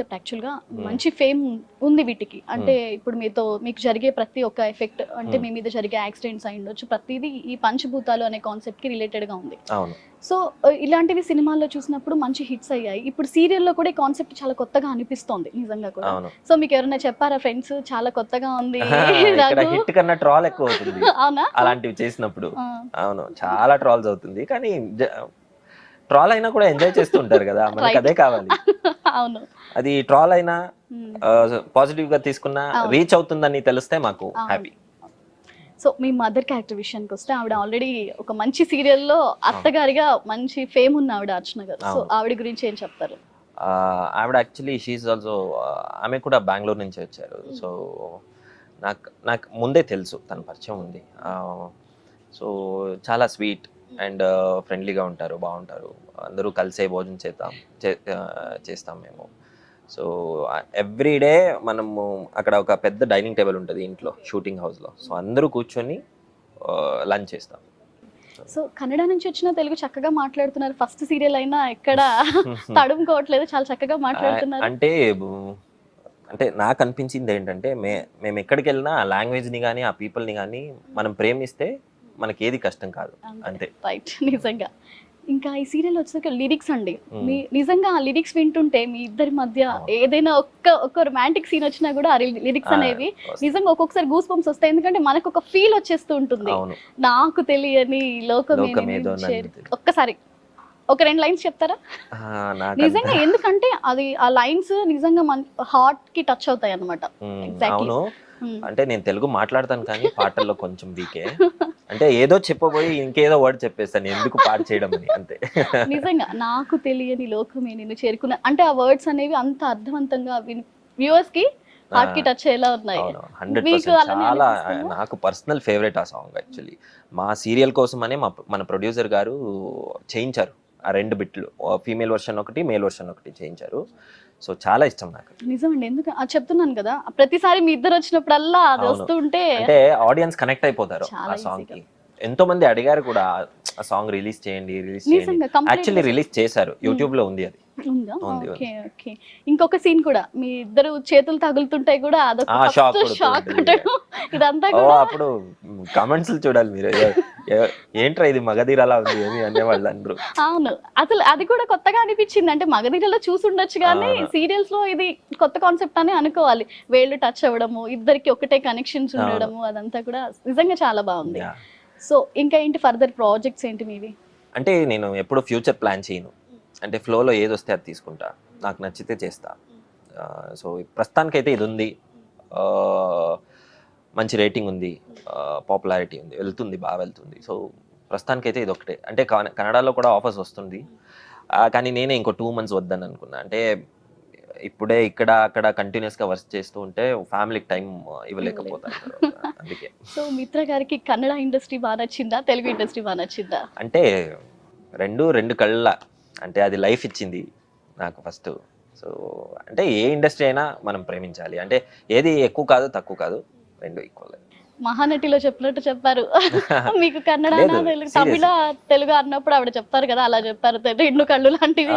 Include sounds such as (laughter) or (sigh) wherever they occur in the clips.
యాక్చువల్గా మంచి ఫేమ్ ఉంది వీటికి. అంటే ఇప్పుడు మీతో మీకు జరిగే ప్రతి ఒక్క ఎఫెక్ట్ అంటే Hmm. మీ మీద జరిగే యాక్సిడెంట్స్ అయి ఉండొచ్చు. ప్రతిదీ ఈ పంచభూతాలు అనే కాన్సెప్ట్కి రిలేటెడ్గా ఉంది. సో ఇలాంటివి సినిమాల్లో చూసినప్పుడు మంచి హిట్స్ అయ్యాయి. ఇప్పుడు సీరియల్లో కూడా ఈ కాన్సెప్ట్ చాలా కొత్తగా అనిపిస్తోంది నిజంగా కూడా. సో మీకు ఎవరైనా చెప్పారా ఫ్రెండ్స్ చాలా కొత్తగా ఉంది హిట్ కన్నా ట్రాల్ ఎక్కువ అవుతుంది. (laughs) అలాంటివి చేసినప్పుడు. అవును చాలా ట్రాల్స్ అవుతుంది. కానీ ట్రాల్ అయినా కూడా ఎంజాయ్ చేస్తూ ఉంటారు కదా (laughs) మనకి. అదే కావాలి (laughs) అవును అది ట్రాల్ అయినా Hmm. పాజిటివ్గా తీసుకున్నా. రీచ్ అవుతుందని తెలిస్తే మాకు. హ్యాపీ సో మీ మదర్ క్యారెక్టర్ విషయానికి వస్తే ఆవిడ ఆల్రెడీ ఒక మంచి సీరియల్లో అత్తగారిగా మంచి ఫేమ్ ఉన్న ఆవిడ అర్చన గారు సో. ఆవిడ గురించి ఏం చెప్తారు ఆవిడ యాక్చువల్లీ షీఈ్ ఆల్సో ఆమె కూడా బెంగళూరు నుంచి వచ్చారు సో నాకు నాకు ముందే తెలుసు తన పరిచయం ఉంది సో చాలా స్వీట్ అండ్ ఫ్రెండ్లీగా ఉంటారు బాగుంటారు. అందరూ కలిసే భోజనం చేద్దాం చేస్తాం మేము. సో ఎవ్రీ డే మనము అక్కడ ఒక పెద్ద డైనింగ్ టేబుల్ ఉంటుంది ఇంట్లో షూటింగ్ హౌస్లో. సో అందరూ కూర్చొని లంచ్ చేస్తాం. సో కన్నడ నుంచి వచ్చిన తెలుగు చక్కగా మాట్లాడుతున్నారు. ఫస్ట్ సీరియల్ అయినా ఎక్కడ (laughs) తడుముకోవట్లేదు. చాలా చక్కగా మాట్లాడుతున్నారు. అంటే అంటే నాకు అనిపించింది ఏంటంటే మే మేము ఎక్కడికి వెళ్ళినా ఆ లాంగ్వేజ్ని కానీ ఆ పీపుల్ని కానీ మనం ప్రేమిస్తే మనకి ఏది కష్టం కాదు. అంతే. రైట్ (laughs) నిజంగా. ఇంకా ఈ సీరియల్ వచ్చాక లిరిక్స్ అండి. మీ నిజంగా ఆ లిరిక్స్ వింటుంటే మీ ఇద్దరి మధ్య. ఏదైనా ఒక్క ఒక్క రొమాంటిక్ సీన్ వచ్చినా కూడా ఆ లిరిక్స్ అనేవి. నిజంగా ఒక్కొక్కసారి గూస్ బంప్స్ వస్తాయి. ఎందుకంటే మనకు ఒక ఫీల్ వచ్చేస్తూ ఉంటుంది. నాకు తెలియని తెలియదు. ఒక్కసారి ఒక రెండు లైన్స్ చెప్తారా? నిజంగా ఎందుకంటే అది ఆ లైన్స్ నిజంగా మన హార్ట్కి టచ్ అవుతాయి అనమాట. అవును. అంటే నేను తెలుగు మాట్లాడతాను కానీ పాటల్లో కొంచెం వీకే. అంటే ఏదో చెప్పబోయి ఇంకేదో వర్డ్ చెప్పేస్తాను ఎందుకు పాట చేయడం అని అంతే. నిజంగా నాకు తెలియని లోకమే నిన్ను చేరుకున్న అంటే ఆ వర్డ్స్ అనేవి అంత అర్థవంతంగా వ్యూవర్స్కి హార్ట్కి టచ్ అయ్యేలా ఉన్నాయి. చాలా? నాకు పర్సనల్ ఫేవరెట్ ఆ సాంగ్ యాక్చువల్లీ. మా సీరియల్ కోసమనే మా మన ప్రొడ్యూసర్ గారు చేయించారు ఆ రెండు బిట్లు. ఫీమేల్ వర్షన్ ఒకటి మేల్ వర్షన్ ఒకటి చేయించారు. సో చాలా ఇష్టం నాకు. నిజమండి. ఎందుకు? అది చెప్తున్నాను కదా ప్రతిసారి మీ ఇద్దరు వచ్చినప్పుడల్లా అది. వస్తుంటే అంటే ఆడియన్స్ కనెక్ట్ అయిపోతారు ఆ సాంగ్కి. ఎంతో మంది అడిగారు కూడా ఆ సాంగ్ రిలీజ్ చేయండి రిలీజ్ చేయండి. యాక్చువల్లీ రిలీజ్ చేశారు యూట్యూబ్లో ఉంది అది. ఇంకొక సీన్ కూడా మీ ఇద్దరు చేతులు తగులుతుంటాయి కూడా అదొక షాక్. ఇదంతా కూడా అప్పుడు కమెంట్స్ చూడాలి మీరు. ఏంట్రా ఇది మగధీర అలా ఉంది అని అనేవాళ్ళు అందరూ. అవును. అసలు అది కూడా కొత్తగా అనిపించింది. అంటే మగధీరలో చూసుండొచ్చు కానీ అవును. సీరియల్స్లో ఇది కొత్త కాన్సెప్ట్ అని అనుకోవాలి. వేళ్ళు టచ్ అవ్వడము ఇద్దరికి ఒకటే కనెక్షన్స్. ఉండడము అదంతా కూడా నిజంగా చాలా బాగుంది. సో ఇంకా ఏంటి ఫర్దర్ ప్రాజెక్ట్స్ ఏంటి మీవి? అంటే నేను ఎప్పుడు ఫ్యూచర్ ప్లాన్ చేయను. అంటే ఫ్లోలో ఏది వస్తే అది తీసుకుంటా. నాకు నచ్చితే చేస్తా. సో ప్రస్తుతానికైతే ఇది ఉంది. మంచి రేటింగ్ ఉంది పాపులారిటీ ఉంది వెళ్తుంది బాగా వెళ్తుంది. సో ప్రస్తుతానికైతే ఇది ఒకటే అంటే కన- కన్నడలో కూడా ఆఫర్స్ వస్తుంది. కానీ నేనే ఇంకో టూ మంత్స్ వద్దని అనుకున్నా. అంటే ఇప్పుడే ఇక్కడ అక్కడ కంటిన్యూస్గా వర్క్ చేస్తూ ఉంటే ఫ్యామిలీకి టైం ఇవ్వలేకపోతాను అందుకే. (laughs) సో మిత్ర గారికి కన్నడ ఇండస్ట్రీ బాగా నచ్చిందా తెలుగు ఇండస్ట్రీ బాగా నచ్చిందా? అంటే రెండు రెండు కళ్ళ అంటే అది లైఫ్ ఇచ్చింది నాకు ఫస్ట్. సో అంటే ఏ ఇండస్ట్రీ అయినా మనం ప్రేమించాలి. అంటే ఏది ఎక్కువ కాదు తక్కువ కాదు. రెండు ఈక్వల్ మహానటిలో చెప్పినట్టు చెప్పారు (laughs) మీకు కన్నడ తెలుగు. తమిళ తెలుగు అన్నప్పుడు ఆవిడ చెప్తారు కదా అలా చెప్పారు రెండు కళ్ళు లాంటివి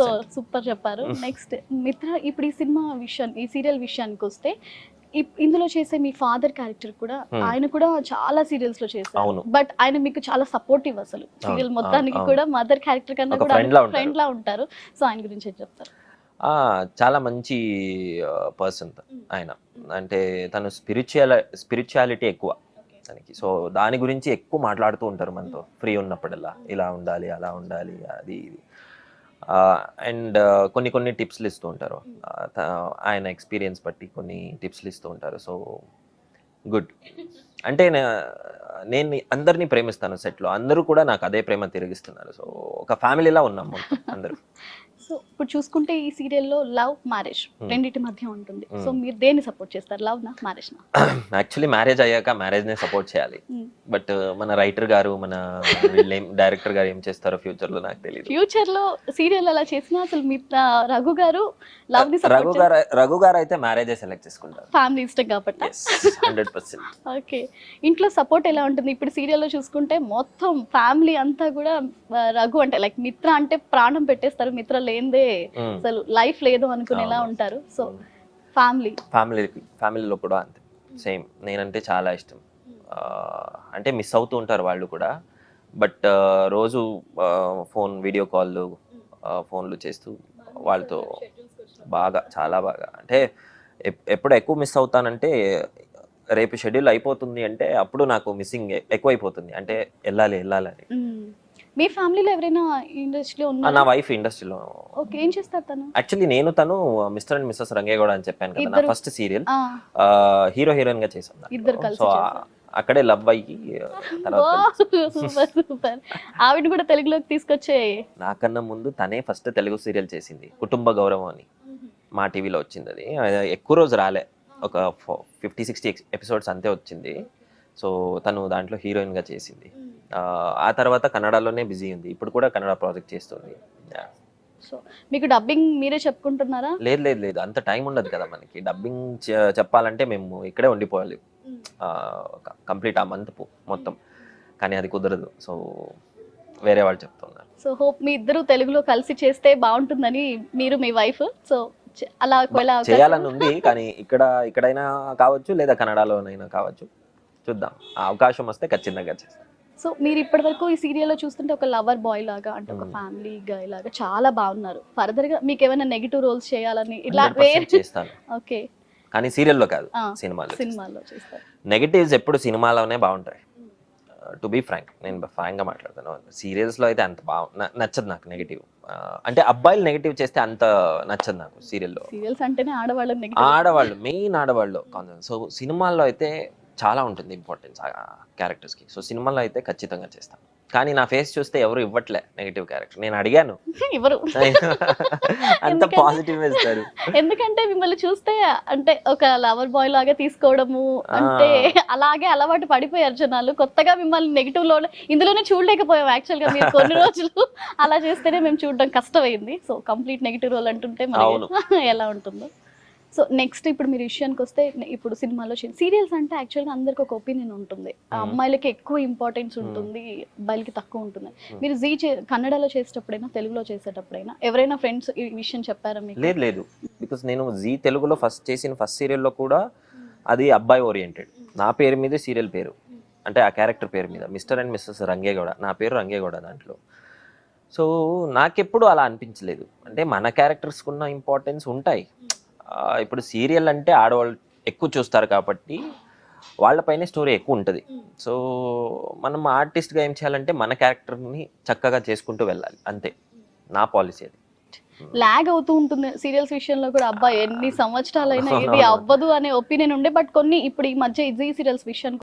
సో సూపర్ చెప్పారు (laughs) నెక్స్ట్ మిత్ర ఇప్పుడు ఈ సినిమా విషయం ఈ సీరియల్ విషయానికి వస్తే ఇందులో చేసే మీ ఫాదర్ క్యారెక్టర్ కూడా. ఆయన కూడా చాలా సీరియల్స్లో చేశారు. బట్ ఆయన మీకు చాలా సపోర్టివ్ అసలు సీరియల్ మొత్తానికి. కూడా మదర్ క్యారెక్టర్ కన్నా కూడా. ఫ్రెండ్ లా ఉంటారు సో ఆయన గురించి చెప్తారు చాలా మంచి పర్సన్ ఆయన. అంటే తను స్పిరిచువల్ స్పిరిచువాలిటీ ఎక్కువ తనకి. సో దాని గురించి ఎక్కువ మాట్లాడుతూ ఉంటారు మనతో ఫ్రీ ఉన్నప్పుడల్లా. ఇలా ఉండాలి అలా ఉండాలి అది ఇది. అండ్ కొన్ని కొన్ని టిప్స్లు ఇస్తూ ఉంటారు. ఆయన ఎక్స్పీరియన్స్ బట్టి కొన్ని టిప్స్లు ఇస్తూ ఉంటారు. So good. అంటే నేను అందరినీ ప్రేమిస్తాను సెట్లో. అందరూ కూడా నాకు అదే ప్రేమ తిరిగిస్తున్నారు. సో ఒక ఫ్యామిలీలా ఉన్నాం మొత్తం అందరూ. (laughs) సో ఇప్పుడు చూసుకుంటే ఈ సీరియల్లో లవ్ మ్యారేజ్ Hmm. రెండింటి మధ్య ఉంటుంది. So Hmm. మీరు దేన్ని సపోర్ట్ చేస్తారు లవ్ నా మ్యారేజ్ నా యాక్చువల్లీ మ్యారేజ్ అయ్యాక మ్యారేజ్నే సపోర్ట్ చేయాలి. Hmm. బట్ మన రైటర్ గారు మన డైరెక్టర్ గారు ఏం చేస్తారో ఫ్యూచర్లో నాకు తెలియదు ఫ్యూచర్లో సీరియల్ అలా చేసినా అసలు మీ రఘు గారు లవ్ని రఘు గారు రఘు గారు అయితే మ్యారేజే సెలెక్ట్ చేసుకుంటారు. ఫ్యామిలీ ఇష్టం కాబట్టి? హండ్రెడ్ పర్సెంట్ ఓకే ఇంట్లో సపోర్ట్ ఎలా ఉంటుంది? ఇప్పుడు సీరియల్లో చూసుకుంటే మొత్తం ఫ్యామిలీ అంతా కూడా రఘు అంటే లైక్ మిత్ర అంటే ప్రాణం పెట్టేస్తారు మిత్ర లేనిదే. అసలు లైఫ్ లేదు అనుకునేలా. ఉంటారు. So family. ఫ్యామిలీ ఫ్యామిలీలో కూడా అంతే. సేమ్. నేనంటే చాలా ఇష్టం. అంటే మిస్ అవుతూ ఉంటారు వాళ్ళు కూడా. బట్ రోజు ఫోన్ వీడియో కాల్లు ఫోన్లు చేస్తూ వాళ్ళతో బాగా చాలా బాగా. అంటే ఎప్- ఎప్పుడు ఎక్కువ మిస్ అవుతానంటే రేపు షెడ్యూల్ అయిపోతుంది అంటే అప్పుడు నాకు మిస్సింగ్ ఎక్కువైపోతుంది. అంటే వెళ్ళాలి వెళ్ళాలి అని మీ ఫ్యామిలీలో ఎవరైనా ఇండస్ట్రీలో ఆ, నా ఉన్నారా? వైఫ్ ఇండస్ట్రీలో. ఓకే ఏం చేస్తారు తను? యాక్చువల్లీ నేను తను మిస్టర్ అండ్ మిస్సెస్ రంగేగౌడ అని చెప్పాను కదా నా ఫస్ట్ సీరియల్ ఆ, హీరో హీరోయిన్గా చేసాం ఇద్దరు కలిసి. అక్కడే లవ్ అయ్యి సూపర్ సూపర్. ఆవిడ కూడా తెలుగులోకి తీసుకొచ్చే. నాకన్నా ముందు తనే ఫస్ట్ తెలుగు సీరియల్ చేసింది కుటుంబ గౌరవం అని. మా టీవీలో వచ్చింది అది. అది ఎక్కువ రోజు రాలే. ఒక ఫిఫ్టీ సిక్స్టీ ఎపిసోడ్స్ అంతే వచ్చింది. సో తను దాంట్లో హీరోయిన్గా చేసింది. ఆ, తర్వాత కన్నడలోనే బిజీ ఉంది. ఇప్పుడు కూడా కన్నడ ప్రాజెక్ట్ చేస్తుంది. సో మీకు డబ్బింగ్ మీరే చెప్పుకుంటున్నారా? లేదు లేదు లేదు. అంత టైం ఉండదు కదా మనకి. డబ్బింగ్ చెప్పాలంటే మేము ఇక్కడే ఉండిపోవాలి. కంప్లీట్ ఆ మంత్ మొత్తం. కానీ అది కుదరదు. సో వేరే వాళ్ళు చెప్తున్నారు. సో హోప్ మీ ఇద్దరు తెలుగులో కలిసి చేస్తే బాగుంటుందని మీరు మీ వైఫ్ సో అలా ఒకవేళ చేయాలని ఉంది. కానీ ఇక్కడ ఇక్కడైనా కావచ్చు లేదా కన్నడలోనైనా కావచ్చు. చూద్దాం. ఆ అవకాశం వస్తే ఖచ్చితంగా చేస్తాం. సో మీరు ఇప్పటి వరకు ఈ సీరియల్లో చూస్తుంటే ఒక లవర్ బాయ్ లాగా అంటే ఒక Hmm. ఫ్యామిలీ గాయ్ లాగా చాలా బాగున్నారు. ఫర్దర్గా మీకు ఏమైనా నెగిటివ్ రోల్స్ చేయాలని ఇలా 100% వేరే చేస్తాను. ఓకే కానీ సీరియల్లో కాదు సినిమాలో సినిమాల్లో చేస్తారు. నెగటివ్స్ ఎప్పుడు సినిమాలోనే బాగుంటాయి. టు బీ ఫ్రాంక్ నేను ఫ్రాంక్గా మాట్లాడతాను. సీరియల్స్లో అయితే అంత బాగు నచ్చదు నాకు నెగిటివ్ అంటే అబ్బాయిలు నెగిటివ్ చేస్తే అంత నచ్చదు నాకు సీరియల్లో సీరియల్స్ అంటేనే ఆడవాళ్ళని నెగిటివ్ ఆడవాళ్ళు మెయిన్ ఆడవాళ్ళు. సో సినిమాల్లో అయితే చాలా ఉంటుంది ఇంపార్టెన్స్ ఆ క్యారెక్టర్స్కి సో సినిమాలో అయితే ఖచ్చితంగా చేస్తాను కానీ నా ఫేస్ చూస్తే ఎవరు ఇవ్వట్లే నెగిటివ్ క్యారెక్టర్ నేను అడిగాను. (laughs) ఎవరు? (laughs) అంత ఎందుకంటే- పాజిటివ్ ఇస్తారు. (laughs) ఎందుకంటే మిమ్మల్ని చూస్తే అంటే ఒక లవర్ బాయ్ లాగా తీసుకోవడము అంటే అలాగే అలవాటు పడిపోయారు జనాలు. కొత్తగా మిమ్మల్ని నెగిటివ్లో ఇందులోనే చూడలేకపోయాం యాక్చువల్గా మీరు కొన్ని రోజులు. అలా చేస్తేనే మేము చూడడం కష్టమైంది. సో కంప్లీట్ నెగిటివ్ రోల్ అంటుంటే ఎలా ఉంటుందో. సో నెక్స్ట్ ఇప్పుడు మీరు విషయానికి వస్తే ఇప్పుడు సినిమాలో సీరియల్స్ అంటే యాక్చువల్గా అందరికి ఒక ఒపీనియన్ ఉంటుంది. Hmm. అమ్మాయిలకి ఎక్కువ ఇంపార్టెన్స్ ఉంటుంది అబ్బాయిలకి తక్కువ ఉంటుంది. మీరు జీ చే కన్నడలో చేసేటప్పుడైనా తెలుగులో చేసేటప్పుడైనా ఎవరైనా ఫ్రెండ్స్ ఈ విషయం చెప్పారా మీకు? లేదు లేదు. బికాస్ నేను జీ తెలుగులో ఫస్ట్ చేసిన ఫస్ట్ సీరియల్లో కూడా అది అబ్బాయి ఓరియంటెడ్ నా పేరు మీదే సీరియల్ పేరు. అంటే ఆ క్యారెక్టర్ పేరు మీద. Mister and missus Rangegowda. నా పేరు రంగేగౌడ దాంట్లో. సో నాకెప్పుడు అలా అనిపించలేదు. అంటే మన క్యారెక్టర్స్కి ఉన్న ఇంపార్టెన్స్ ఉంటాయి. ఇప్పుడు సీరియల్ అంటే ఆడవాళ్ళు ఎక్కువ చూస్తారు కాబట్టి వాళ్ళపైనే స్టోరీ ఎక్కువ ఉంటుంది. సో మనం ఆర్టిస్ట్గా ఏం చేయాలంటే మన క్యారెక్టర్ని చక్కగా చేసుకుంటూ వెళ్ళాలి. అంతే. నా పాలసీ అది. లాగ్ అవుతూ ఉంటుంది. సీరియల్స్ విషయంలో కూడా అబ్బాయి ఎన్ని సంవత్సరాలైనా ఇది (laughs) అవ్వదు అనే ఒపీనియన్ ఉండే. బట్ కొన్ని ఇప్పుడు ఈ మధ్య జీ సీరియల్స్ విషయానికి